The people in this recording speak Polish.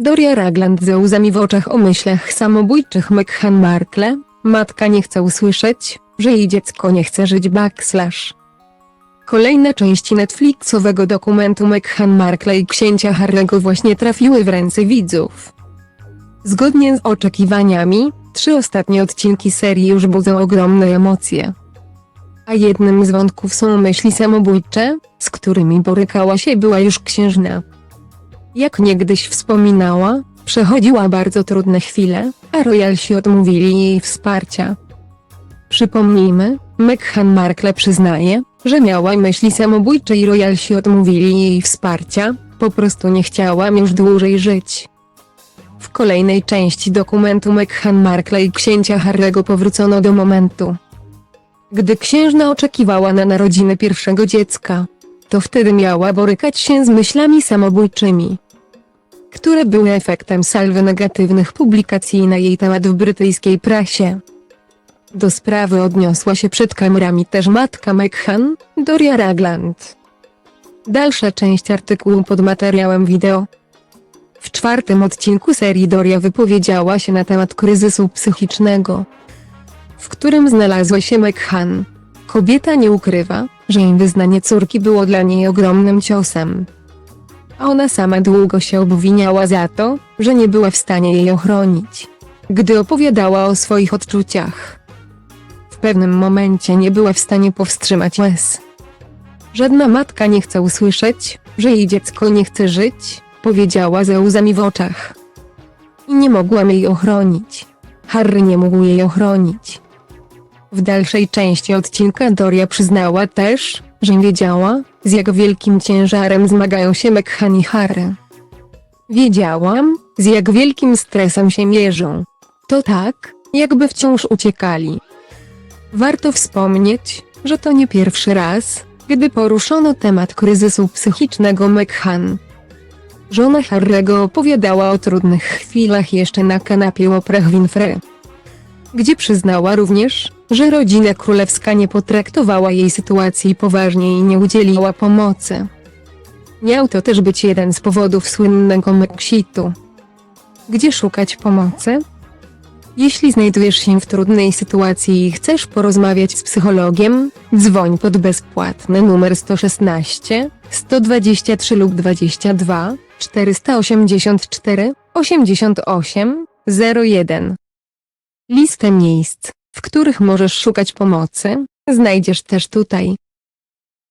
Doria Ragland ze łzami w oczach o myślach samobójczych Meghan Markle, matka nie chce usłyszeć, że jej dziecko nie chce żyć backslash. Kolejne części Netflixowego dokumentu Meghan Markle i księcia Harry'ego właśnie trafiły w ręce widzów. Zgodnie z oczekiwaniami, trzy ostatnie odcinki serii już budzą ogromne emocje. A jednym z wątków są myśli samobójcze, z którymi borykała się była już księżna. Jak niegdyś wspominała, przechodziła bardzo trudne chwile, a royalsi odmówili jej wsparcia. Przypomnijmy, Meghan Markle przyznaje, że miała myśli samobójcze i royalsi odmówili jej wsparcia, po prostu nie chciała już dłużej żyć. W kolejnej części dokumentu Meghan Markle i księcia Harry'ego powrócono do momentu, gdy księżna oczekiwała na narodziny pierwszego dziecka. To wtedy miała borykać się z myślami samobójczymi, które były efektem salwy negatywnych publikacji na jej temat w brytyjskiej prasie. Do sprawy odniosła się przed kamerami też matka Meghan, Doria Ragland. Dalsza część artykułu pod materiałem wideo. W czwartym odcinku serii Doria wypowiedziała się na temat kryzysu psychicznego, w którym znalazła się Meghan. Kobieta nie ukrywa, że jej wyznanie córki było dla niej ogromnym ciosem. Ona sama długo się obwiniała za to, że nie była w stanie jej ochronić. Gdy opowiadała o swoich odczuciach, w pewnym momencie nie była w stanie powstrzymać łez. Żadna matka nie chce usłyszeć, że jej dziecko nie chce żyć, powiedziała ze łzami w oczach. I nie mogłam jej ochronić. Harry nie mógł jej ochronić. W dalszej części odcinka Doria przyznała też, że wiedziała, z jak wielkim ciężarem zmagają się Meghan i Harry. Wiedziałam, z jak wielkim stresem się mierzą. To tak, jakby wciąż uciekali. Warto wspomnieć, że to nie pierwszy raz, gdy poruszono temat kryzysu psychicznego Meghan. Żona Harry'ego opowiadała o trudnych chwilach jeszcze na kanapie Oprah Winfrey gdzie przyznała również, że rodzina królewska nie potraktowała jej sytuacji poważnie i nie udzieliła pomocy. Miał to też być jeden z powodów słynnego Mexitu. Gdzie szukać pomocy? Jeśli znajdujesz się w trudnej sytuacji i chcesz porozmawiać z psychologiem, dzwoń pod bezpłatny numer 116 123 lub 22 484 88 01. Listę miejsc, w których możesz szukać pomocy, znajdziesz też tutaj.